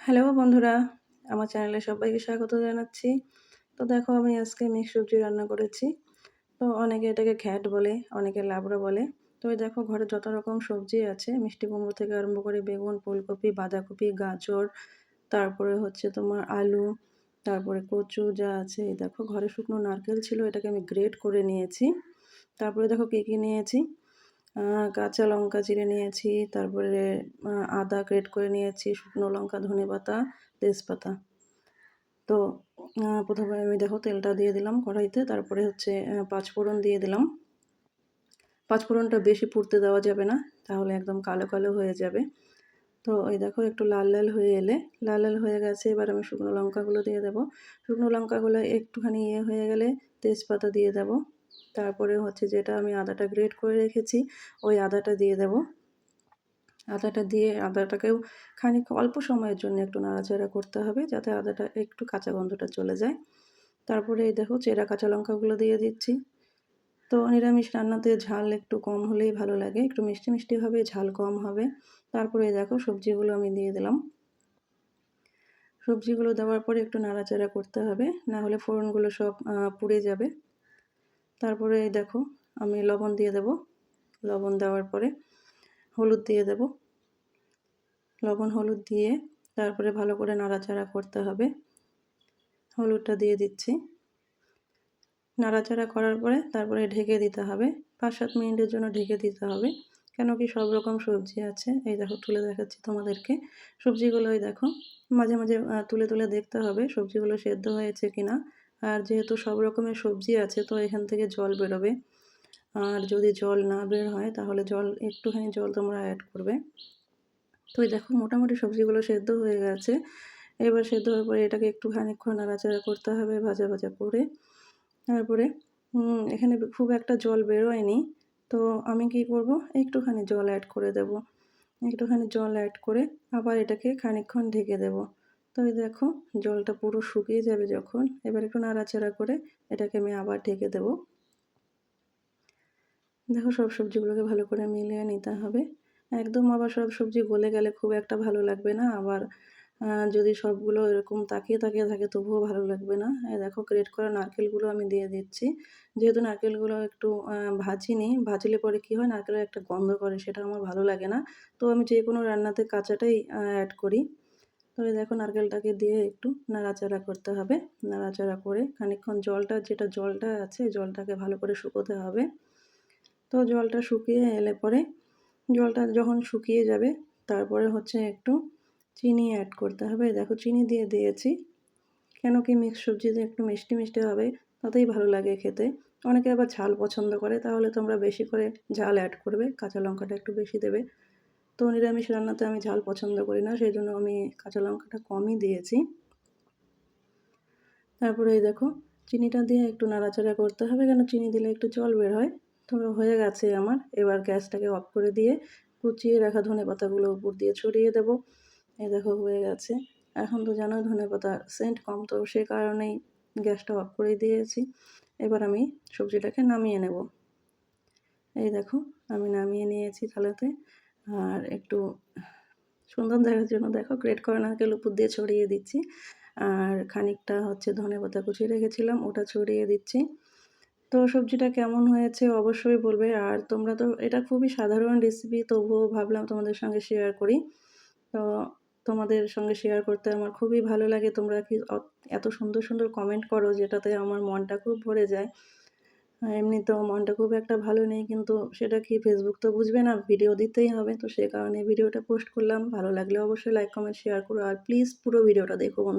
Hello বন্ধুরা, আমার চ্যানেলে সবাইকে স্বাগত জানাচ্ছি। তো দেখো, আমি আজকে মিক্স সবজি রান্না করেছি। তো অনেকে এটাকে ঘ্যাট বলে, অনেকে লাবড়া বলে। তো দেখো, ঘরে যত রকম সবজি আছে, মিষ্টি কুমড়ো থেকে আরম্ভ করে বেগুন, ফুলকপি, বাঁধাকপি, গাজর, তারপরে হচ্ছে তোমার আলু, তারপরে কচু যা আছে। দেখো, ঘরে শুকনো নারকেল ছিল, এটাকে আমি গ্রেট করে নিয়েছি। তারপরে দেখো, কী কী নিয়েছি? কাঁচা লঙ্কা চিড়ে নিয়েছি, তারপরে আদা গ্রেট করে নিয়েছি, শুকনো লঙ্কা, ধনে পাতা, তেজপাতা। তো প্রথমে আমি দেখো তেলটা দিয়ে দিলাম কড়াইতে, তারপরে হচ্ছে পাঁচফোড়ন দিয়ে দিলাম। পাঁচফোড়নটা বেশি পুড়তে দেওয়া যাবে না, তাহলে একদম কালো কালো হয়ে যাবে। তো, এই দেখো একটু লাল লাল হয়ে এলে, লাল লাল হয়ে গেছে, এবার আমি শুকনো লঙ্কাগুলো দিয়ে দেবো। শুকনো লঙ্কাগুলো একটুখানি ইয়ে হয়ে গেলে তেজপাতা দিয়ে দেবো। তারপরে হচ্ছে যেটা আমি আদাটা গ্রেট করে রেখেছি, ওই আদাটা দিয়ে দেব। আদাটা দিয়ে আদাটাকেও খানিক অল্প সময়ের জন্য একটু নাড়াচাড়া করতে হবে যাতে আদাটা একটু কাঁচা গন্ধটা চলে যায়। তারপরে এই দেখো চেরা কাঁচা লঙ্কাগুলো দিয়ে দিচ্ছি। তো নিরামিষ রান্নাতে ঝাল একটু কম হলেই ভালো লাগে, একটু মিষ্টি মিষ্টি হবে ঝাল কম হবে। তারপরে দেখো সবজিগুলো আমি দিয়ে দিলাম। সবজিগুলো দেওয়ার পরে একটু নাড়াচাড়া করতে হবে, না হলে ফোড়নগুলো সব পুড়ে যাবে। তারপরে দেখো আমি লবণ দিয়ে দেব। লবণ দেওয়ার পরে হলুদ দিয়ে দেব। লবণ হলুদ দিয়ে তারপরে ভালো করে নাড়াচাড়া করতে হবে। হলুদটা দিয়ে দিচ্ছি। নাড়াচাড়া করার পরে তারপরে ঢেকে দিতে হবে। পাঁচ সাত মিনিটের জন্য ঢেকে দিতে হবে। কেন কি সব রকম সবজি আছে। এই দেখো তুলে দেখাচ্ছি তোমাদেরকে। সবজিগুলোই দেখো মাঝে মাঝে তুলে তুলে দেখতে হবে সবজিগুলো সেদ্ধ হয়েছে কিনা। আর যেহেতু সব রকমের সবজি আছে, তো এখান থেকে জল বেরোবে। আর যদি জল না বের হয়, তাহলে জল, একটুখানি জল তোমরা অ্যাড করবে। তো দেখো, মোটামুটি সবজিগুলো সেদ্ধ হয়ে গেছে। এবার সেদ্ধ হওয়ার পরে এটাকে একটু খানিক্ষণ নাড়াচাড়া করতে হবে, ভাজা ভাজা করে। তারপরে এখানে খুব একটা জল বেরোয়নি। তো আমি কি করব? একটুখানি জল অ্যাড করে দেব। একটুখানি জল অ্যাড করে আবার এটাকে খানিক্ষণ ঢেকে দেবো। তো দেখো, জলটা পুরো শুকিয়ে যাবে যখন। এবার একটু নাড়াচাড়া করে এটাকে আমি আবার ঢেকে দেব। দেখো, সব সবজিগুলোকে ভালো করে মিলিয়ে নিতে হবে। একদম আবার সব সবজি গলে গেলে খুব একটা ভালো লাগবে না। আবার যদি সবগুলো এরকম তাকিয়ে তাকিয়ে থাকে, তবুও ভালো লাগবে না। এই দেখো গ্রেট করা নারকেলগুলো আমি দিয়ে দিচ্ছি। যেহেতু নারকেলগুলো একটু ভাজিনি, ভাজলে পরে কী হয়, নারকেলের একটা গন্ধ করে, সেটা আমার ভালো লাগে না। তো আমি যে কোনো রান্নাতে কাঁচাটাই অ্যাড করি। তো দেখো নারকেলটাকে দিয়ে একটু নাড়াচাড়া করতে হবে। নাড়াচাড়া করে খানিকক্ষণ জলটা, যেটা জলটা আছে, জলটাকে ভালো করে শুকোতে হবে। তো জলটা শুকিয়ে এলে পরে জলটা যখন শুকিয়ে যাবে, তারপরে হচ্ছে একটু চিনি অ্যাড করতে হবে। দেখো চিনি দিয়ে দিয়েছি। কেন কি মিক্স সবজিতে একটু মিষ্টি মিষ্টি হবে, তাতেই ভালো লাগে খেতে। অনেকে আবার ঝাল পছন্দ করে, তাহলে তোমরা বেশি করে ঝাল অ্যাড করবে, কাঁচা লঙ্কাটা একটু বেশি দেবে। তো নিরামিষ রান্নাতে আমি ঝাল পছন্দ করি না, সেই জন্য আমি কাঁচা লঙ্কাটা কমই দিয়েছি। তারপরে এই দেখো, চিনিটা দিয়ে একটু নাড়াচাড়া করতে হবে, কেন চিনি দিলে একটু জল বের হয়। তো হয়ে গেছে আমার, এবার গ্যাসটাকে অফ করে দিয়ে কুচিয়ে রাখা ধনে পাতাগুলো উপর দিয়ে ছড়িয়ে দেব। এই দেখো, হয়ে গেছে। এখন তো জানো ধনে পাতা সেন্ট কম, তো সে কারণেই গ্যাসটা অফ করে দিয়েছি। এবার আমি সবজিটাকে নামিয়ে নেব। এই দেখো, আমি নামিয়ে নিয়েছি থালাতে। আর একটু সুন্দর দেখার জন্য, দেখো গ্রেট করা নারকেল উপর দিয়ে ছড়িয়ে দিচ্ছি। আর খানিকটা হচ্ছে ধনে পাতা কুচিয়ে রেখেছিলাম, ওটা ছড়িয়ে দিচ্ছি। তো সবজিটা কেমন হয়েছে অবশ্যই বলবে। আর তোমরা তো, এটা খুবই সাধারণ রেসিপি তবুও ভাবলাম তোমাদের সঙ্গে শেয়ার করি। তো তোমাদের সঙ্গে শেয়ার করতে আমার খুবই ভালো লাগে। তোমরা কি এত সুন্দর সুন্দর কমেন্ট করো যেটাতে আমার মনটা খুব ভরে যায়। এমনিতেও মনটা খুব একটা ভালো নেই, কিন্তু সেটা কি ফেসবুক তো বুঝবে না ভিডিও দিতেই হবে। তো সে কারণে ভিডিওটা পোস্ট করলাম। ভালো লাগলে অবশ্যই লাইক কমেন্ট শেয়ার করো। আর প্লিজ পুরো ভিডিওটা দেখো বন্ধু।